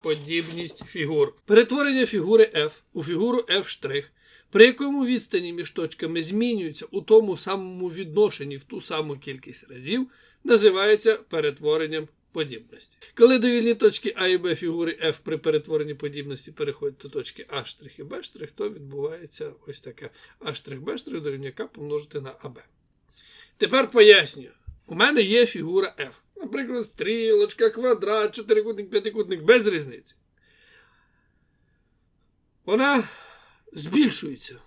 Подібність фігур. Перетворення фігури F у фігуру F', при якому відстані між точками змінюються у тому самому відношенні в ту саму кількість разів, називається перетворенням подібності. Коли довільні точки А і Б фігури F при перетворенні подібності переходять до точки А' і Б', то відбувається ось таке А' Б' дорівнює К помножити на АБ. Тепер пояснюю. У мене є фігура F. Наприклад, стрілочка, квадрат, чотирикутник, п'ятикутник, без різниці. Вона збільшується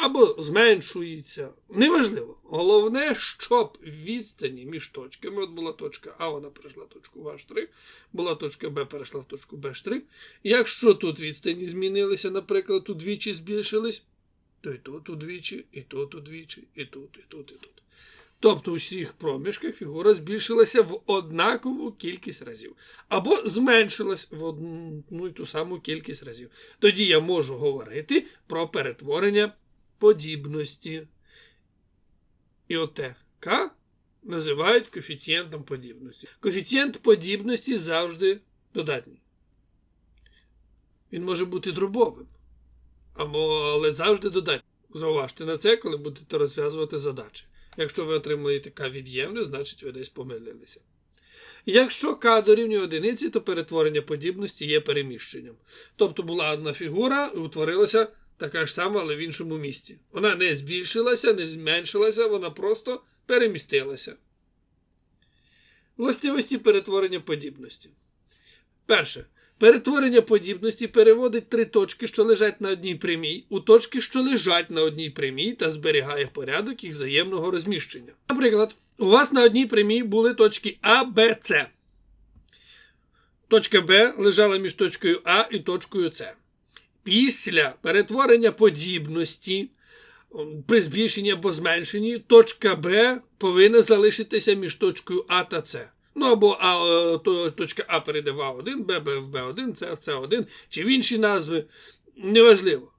або зменшується. Неважливо. Головне, щоб відстані між точками, от була точка А, вона перейшла в точку В', була точка Б, перейшла в точку Б'. Якщо тут відстані змінилися, наприклад, удвічі збільшились, то і тут удвічі, і тут удвічі, і тут, і тут, і тут. Тобто у всіх проміжках фігура збільшилася в однакову кількість разів. Або зменшилась в одну і ту саму кількість разів. Тоді я можу говорити про перетворення подібності. І оте К називають коефіцієнтом подібності. Коефіцієнт подібності завжди додатній. Він може бути дробовим, але завжди додатній. Зауважте на це, коли будете розв'язувати задачі. Якщо ви отримуєте К від'ємне, значить ви десь помилилися. Якщо К дорівнює одиниці, то перетворення подібності є переміщенням. Тобто була одна фігура і утворилася така ж сама, але в іншому місці. Вона не збільшилася, не зменшилася, вона просто перемістилася. Властивості перетворення подібності. Перше. Перетворення подібності переводить три точки, що лежать на одній прямій, у точки, що лежать на одній прямій, та зберігає порядок їх взаємного розміщення. Наприклад, у вас на одній прямій були точки А, Б, С. Точка Б лежала між точкою А і точкою С. Після перетворення подібності при збільшенні або зменшенні точка Б повинна залишитися між точкою А та С. Ну або А, то, точка А перейде в А1, Б, Б в Б1, С в С1, чи в інші назви. Неважливо.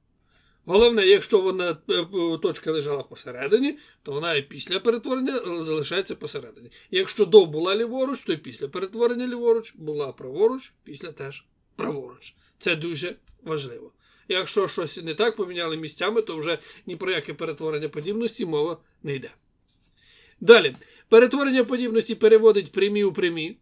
Головне, якщо вона е, точка лежала посередині, то вона і після перетворення залишається посередині. Якщо до була ліворуч, то і після перетворення ліворуч була праворуч, після теж праворуч. Це дуже важливо. Якщо щось не так поміняли місцями, то вже ні про яке перетворення подібності мова не йде. Далі. Перетворення подібності переводить прямі у прямі,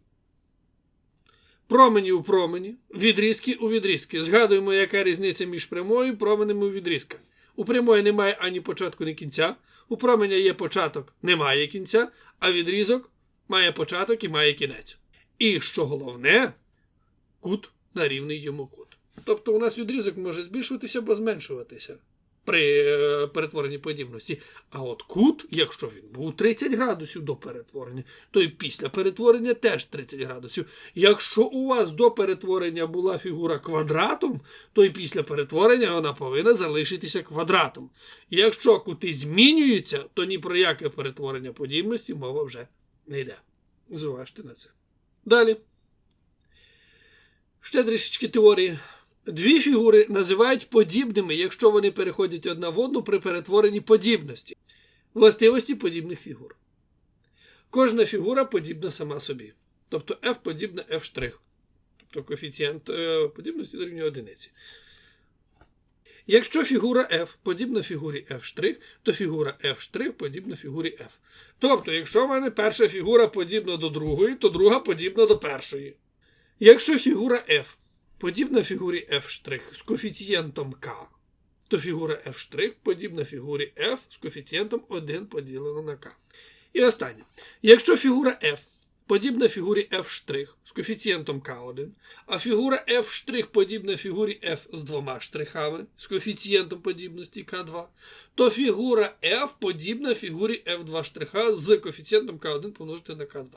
промені у промені, відрізки у відрізки. Згадуємо, яка різниця між прямою і променями у відрізках. У прямої немає ані початку, ні кінця. У променя є початок, немає кінця, а відрізок має початок і має кінець. І що головне, кут на рівний йому кут. Тобто у нас відрізок може збільшуватися або зменшуватися при е, перетворенні подібності. А от кут, якщо він був 30 градусів до перетворення, то і після перетворення теж 30 градусів. Якщо у вас до перетворення була фігура квадратом, то і після перетворення вона повинна залишитися квадратом. Якщо кути змінюються, то ні про яке перетворення подібності мова вже не йде. Зважте на це. Далі. Ще трішечки теорії. Дві фігури називають подібними, якщо вони переходять одна в одну при перетворенні подібності, властивості подібних фігур. Кожна фігура подібна сама собі. Тобто F подібна F'. Тобто коефіцієнт е, подібності дорівнює одиниці. Якщо фігура F подібна фігурі F', то фігура F' подібна фігурі F. Тобто, якщо в мене перша фігура подібна до другої, то друга подібна до першої. Якщо фігура F подібна фігурі F' з коефіцієнтом К, то фігура F' подібна фігурі F з коефіцієнтом 1 поділено на К. І останнє. Якщо фігура F подібна фігурі F' з коефіцієнтом К1, а фігура F' подібна фігурі F з двома штрихами з коефіцієнтом подібності К2, то фігура F подібна фігурі F2 з коефіцієнтом К1 помножити на К2.